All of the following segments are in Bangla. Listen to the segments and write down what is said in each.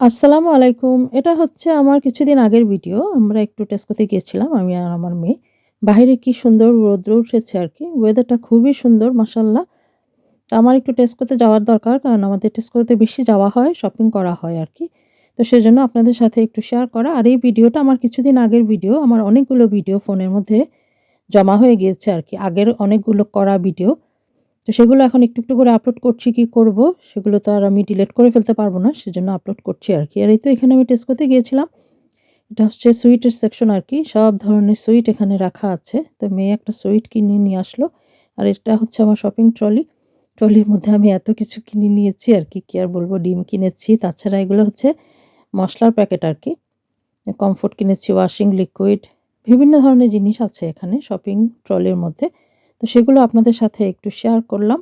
আসসালামু আলাইকুম। এটা হচ্ছে আমার কিছুদিন আগের ভিডিও। আমরা একটু টেস্কোতে গিয়েছিলাম আমি আর আমার মেয়ে। বাহিরে কি সুন্দর রৌদ্র উঠেছে আর কি ওয়েদারটা খুবই সুন্দর মাশাআল্লাহ। তো আমার একটু টেস্কোতে যাওয়ার দরকার কারণ আমাদের টেস্কোতে বেশি যাওয়া হয়, শপিং করা হয় আর কি তো সেজন্য আপনাদের সাথে একটু শেয়ার করা। আর এই ভিডিওটা আমার কিছুদিন আগের ভিডিও। আমার অনেকগুলো ভিডিও ফোনের মধ্যে জমা হয়ে গিয়েছে আর কি আগের অনেকগুলো করা ভিডিও। তো সেগুলো এখন একটু, একটু করে আপলোড করছি কি করব, সেগুলো তো আর আমি ডিলিট করে ফেলতে পারব না। সেজন্য আপলোড করছি আর কি আর এই তো এখানে আমি টেস্ট করতে গিয়েছিলাম। এটা হচ্ছে সুইটের সেকশন আর কি সব ধরনের সুইট এখানে রাখা আছে। তো মেয়ে একটা সুইট কিনে নিয়ে আসলো। আর এটা হচ্ছে আমার শপিং ট্রলি। ট্রলির মধ্যে আমি এত কিছু কিনে নিয়েছি আর কি কী আর বলব ডিম কিনেছি। তাছাড়া এগুলো হচ্ছে মশলার প্যাকেট আর কি কমফোর্ট কিনেছি, ওয়াশিং লিকুইড, বিভিন্ন ধরনের জিনিস আছে এখানে শপিং ট্রলির মধ্যে। তো সেগুলো আপনাদের সাথে একটু শেয়ার করলাম।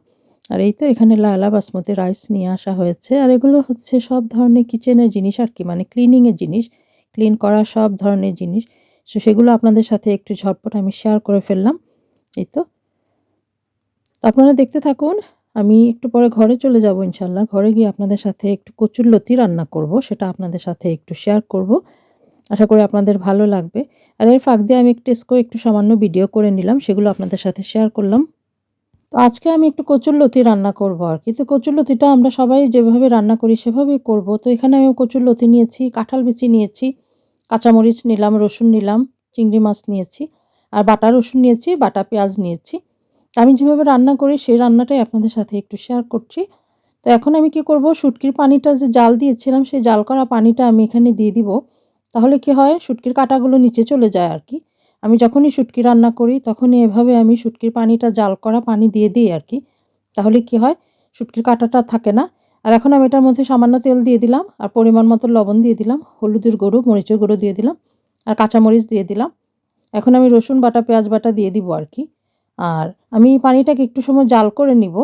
আর এই তো এখানে লায়লা বাসমতি রাইস নিয়ে আসা হয়েছে। আর এগুলো হচ্ছে সব ধরনের কিচেনের জিনিস আর কি মানে ক্লিনিংয়ের জিনিস। ক্লিন করা সব ধরনের জিনিস। সো সেগুলো আপনাদের সাথে একটু ঝটপট আমি শেয়ার করে ফেললাম। এই তো। আপনারা দেখতে থাকুন। আমি একটু পরে ঘরে চলে যাব ইনশাল্লাহ ঘরে গিয়ে আপনাদের সাথে একটু কচুর লতি রান্না করব। সেটা আপনাদের সাথে একটু শেয়ার করব। আশা করি আপনাদের ভালো লাগবে। আর এর ফাঁক দিয়ে আমি টেস্কো একটু সামান্য ভিডিও করে নিলাম। সেগুলো আপনাদের সাথে শেয়ার করলাম। তো আজকে আমি একটু কচুরলতি রান্না করব আর কি তো কচুরলতিটা আমরা সবাই যেভাবে রান্না করি সেভাবেই করব। তো এখানে আমি কচুরলতি নিয়েছি, কাঁঠাল বিচি নিয়েছি, কাঁচামরিচ নিলাম, রসুন নিলাম, চিংড়ি মাছ নিয়েছি। আর বাটা রসুন নিয়েছি, বাটা পেঁয়াজ নিয়েছি। আমি যেভাবে রান্না করি সেই রান্নাটাই আপনাদের সাথে একটু শেয়ার করছি। তো এখন আমি কি করব শুটকির পানিটা যে জাল দিয়েছিলাম সেই জাল করা পানিটা আমি এখানে দিয়ে দিব। তাহলে কি হয় শুটকির কাঁটাগুলো নিচে চলে যায় আর কি আমি যখনই শুটকি রান্না করি তখনই এভাবে আমি শুটকির পানিটা জাল করা পানি দিয়ে দিই আর কি তাহলে কি হয় শুটকির কাঁটাটা থাকে না। আর এখন আমি এটার মধ্যে সামান্য তেল দিয়ে দিলাম আর পরিমাণ মতো লবণ দিয়ে দিলাম, হলুদের গুঁড়ো, মরিচের গুঁড়ো দিয়ে দিলাম আর কাঁচামরিচ দিয়ে দিলাম। এখন আমি রসুন বাটা, পেঁয়াজ বাটা দিয়ে দিব আর কি আর আমি পানিটাকে একটু সময় জাল করে নিব।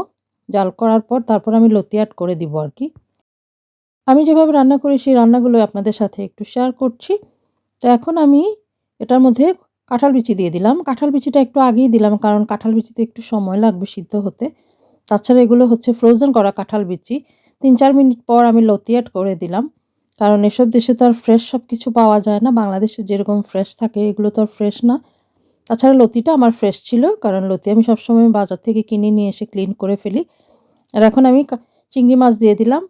জাল করার পর তারপর আমি লতি অ্যাড করে দিব আরকি। আমি যেভাবে রান্না করি, সেই রান্নাগুলো আপনাদের সাথে একটু শেয়ার করছি। তো এখন আমি এটার মধ্যে কাঁঠাল বিচি দিয়ে দিলাম। কাঁঠাল বিচিটা একটু আগেই দিলাম, কারণ কাঁঠাল বিচিতে একটু সময় লাগবে সিদ্ধ হতে। তাছাড়া এগুলো হচ্ছে ফ্রোজেন করা কাঁঠাল বিচি। ৩-৪ মিনিট পর আমি লতি অ্যাড করে দিলাম। কারণ এসব দেশে তো আর ফ্রেশ সব কিছু পাওয়া যায় না। বাংলাদেশে যেরকম ফ্রেশ থাকে, এগুলো তো আর ফ্রেশ না। তাছাড়া লতিটা আমার ফ্রেশ ছিল। কারণ লতি আমি সবসময় বাজার থেকে কিনে নিয়ে এসে ক্লিন করে ফেলি। আর এখন আমি চিংড়ি মাছ দিয়ে দিলাম।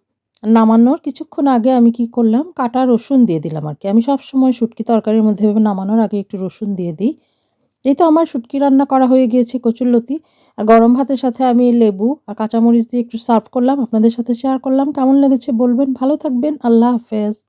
নামানোর কিছুক্ষণ আগে আমি কি করলাম কাটা রসুন দিয়ে দিলাম আর কি আমি সব সময় শুটকি তরকারির মধ্যে নামানোর আগে একটু রসুন দিয়ে দিই। এই তো আমার শুটকি রান্না করা হয়ে গিয়েছে কচুরলতি। আর গরম ভাতের সাথে আমি লেবু আর কাঁচামরিচ দিয়ে একটু সার্ভ করলাম। আপনাদের সাথে শেয়ার করলাম। কেমন লেগেছে বলবেন। ভালো থাকবেন। আল্লাহ হাফেজ।